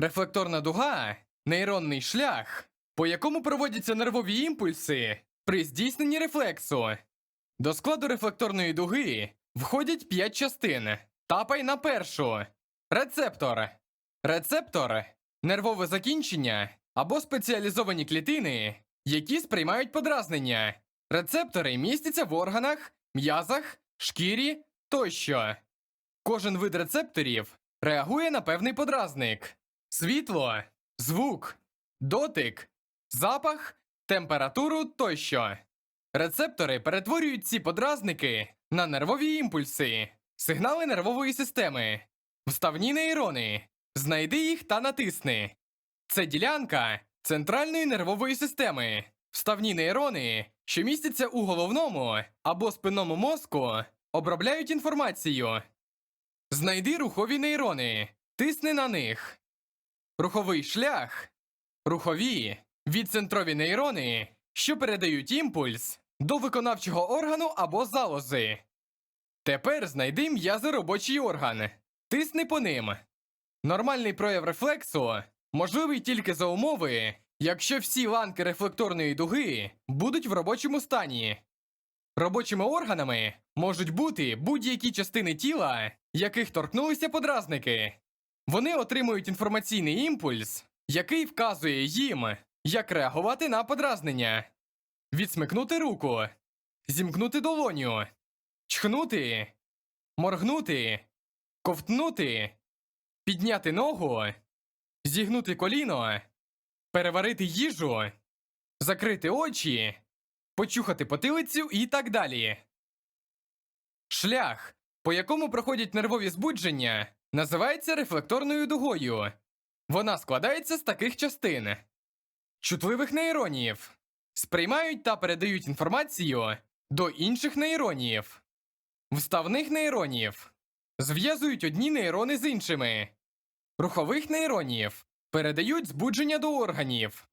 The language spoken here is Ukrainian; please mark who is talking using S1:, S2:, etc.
S1: Рефлекторна дуга нейронний шлях, по якому проводяться нервові імпульси при здійсненні рефлексу. До складу рефлекторної дуги входять 5 частин. Тапай на першу. Рецептор. Рецептор нервове закінчення або спеціалізовані клітини, які сприймають подразнення. Рецептори містяться в органах, м'язах, шкірі тощо. Кожен вид рецепторів реагує на певний подразник: світло, звук, дотик, запах, температуру тощо. Рецептори перетворюють ці подразники на нервові імпульси, сигнали нервової системи, вставні нейрони. Знайди їх та натисни. Це ділянка центральної нервової системи. Вставні нейрони, що містяться у головному або спинному мозку, обробляють інформацію. Знайди рухові нейрони, тисни на них. Руховий шлях. Рухові відцентрові нейрони, що передають імпульс до виконавчого органу або залози. Тепер знайди м'язи робочий орган. Тисни по ним. Нормальний прояв рефлексу можливий тільки за умови, якщо всі ланки рефлекторної дуги будуть в робочому стані. Робочими органами можуть бути будь-які частини тіла, яких торкнулися подразники. Вони отримують інформаційний імпульс, який вказує їм, як реагувати на подразнення. Відсмикнути руку, зімкнути долоню, чхнути, моргнути, ковтнути, підняти ногу, зігнути коліно, переварити їжу, закрити очі, почухати потилицю і так далі. Шлях, по якому проходять нервові збудження, називається рефлекторною дугою. Вона складається з таких частин: чутливих нейронів. Сприймають та передають інформацію до інших нейронів, вставних нейронів. Зв'язують одні нейрони з іншими, рухових нейронів. Передають збудження до органів,